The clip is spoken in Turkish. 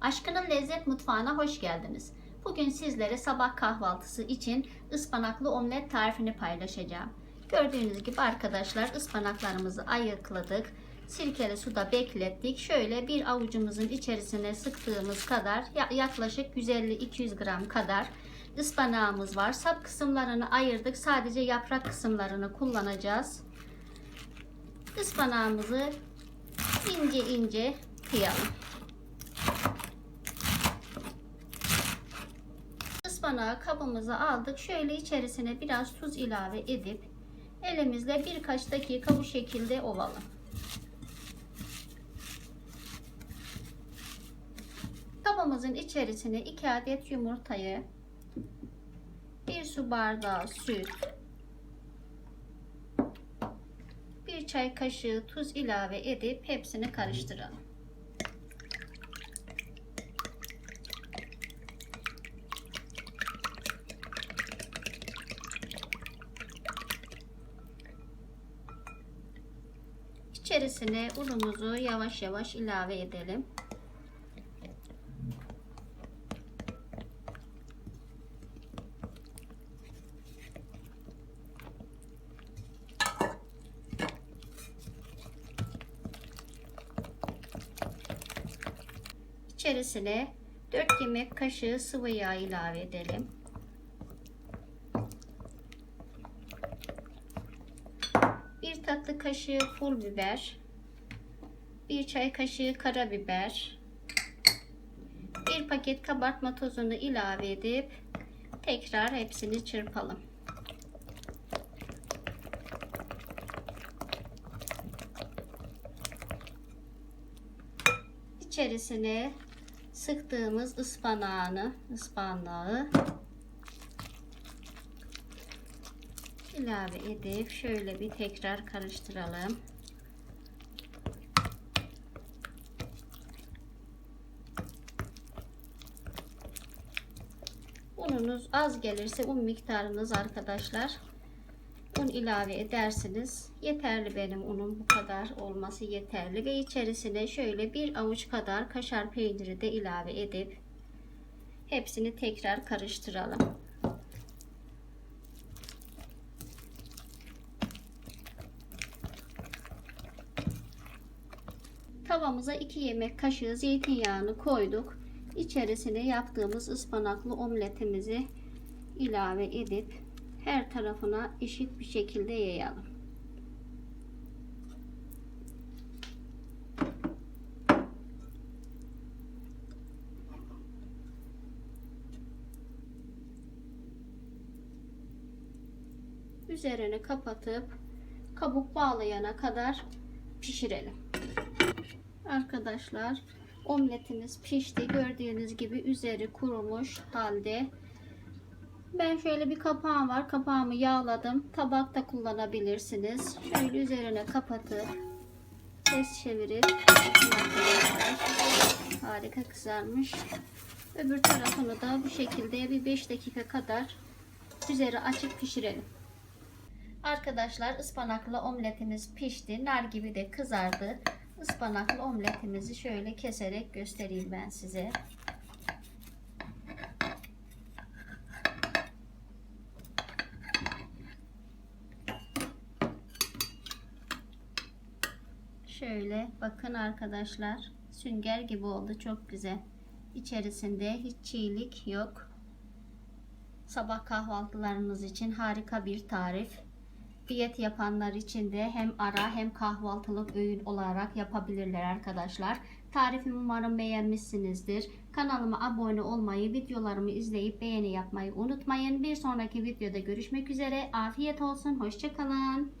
Aşkının Lezzet Mutfağı'na hoş geldiniz. Bugün sizlere sabah kahvaltısı için ıspanaklı omlet tarifini paylaşacağım. Gördüğünüz gibi arkadaşlar ıspanaklarımızı ayıkladık. Sirkeli suda beklettik. Şöyle bir avucumuzun içerisine sıktığımız kadar ya- yaklaşık 150-200 gram kadar ıspanağımız var. Sap kısımlarını ayırdık. Sadece yaprak kısımlarını kullanacağız. Ispanağımızı ince ince kıyalım. Ispanağı kabımıza aldık. Şöyle içerisine biraz tuz ilave edip elimizle birkaç dakika bu şekilde ovalım. Kabımızın içerisine 2 adet yumurtayı, 1 su bardağı süt, 1 çay kaşığı tuz ilave edip hepsini karıştıralım. İçerisine unumuzu yavaş yavaş ilave edelim. İçerisine 4 yemek kaşığı sıvı yağ ilave edelim. Bir tatlı kaşığı pul biber, bir çay kaşığı karabiber, bir paket kabartma tozunu ilave edip tekrar hepsini çırpalım. İçerisine sıktığımız ıspanağını, ıspanağı ilave edip şöyle bir tekrar karıştıralım. Ununuz az gelirse un miktarınız arkadaşlar un ilave edersiniz. Yeterli benim unum bu kadar olması yeterli ve içerisine şöyle bir avuç kadar kaşar peyniri de ilave edip hepsini tekrar karıştıralım. Tavamıza 2 yemek kaşığı zeytinyağını koyduk. İçerisine yaptığımız ıspanaklı omletimizi ilave edip her tarafına eşit bir şekilde yayalım. Üzerine kapatıp kabuk bağlayana kadar pişirelim. Arkadaşlar omletimiz pişti. Gördüğünüz gibi üzeri kurumuş halde. Ben şöyle bir kapağım var. Kapağımı yağladım. Tabakta kullanabilirsiniz. Şöyle üzerine kapatıp ters çevirip harika kızarmış. Öbür tarafını da bu şekilde bir 5 dakika kadar üzeri açık pişirelim. Arkadaşlar ıspanaklı omletimiz pişti. Nar gibi de kızardı. Ispanaklı omletimizi şöyle keserek göstereyim ben size. Şöyle bakın arkadaşlar sünger gibi oldu çok güzel. İçerisinde hiç çiğlik yok. Sabah kahvaltılarınız için harika bir tarif. Diyet yapanlar için de hem ara hem kahvaltılık öğün olarak yapabilirler arkadaşlar. Tarifimi umarım beğenmişsinizdir. Kanalıma abone olmayı, videolarımı izleyip beğeni yapmayı unutmayın. Bir sonraki videoda görüşmek üzere. Afiyet olsun. Hoşçakalın.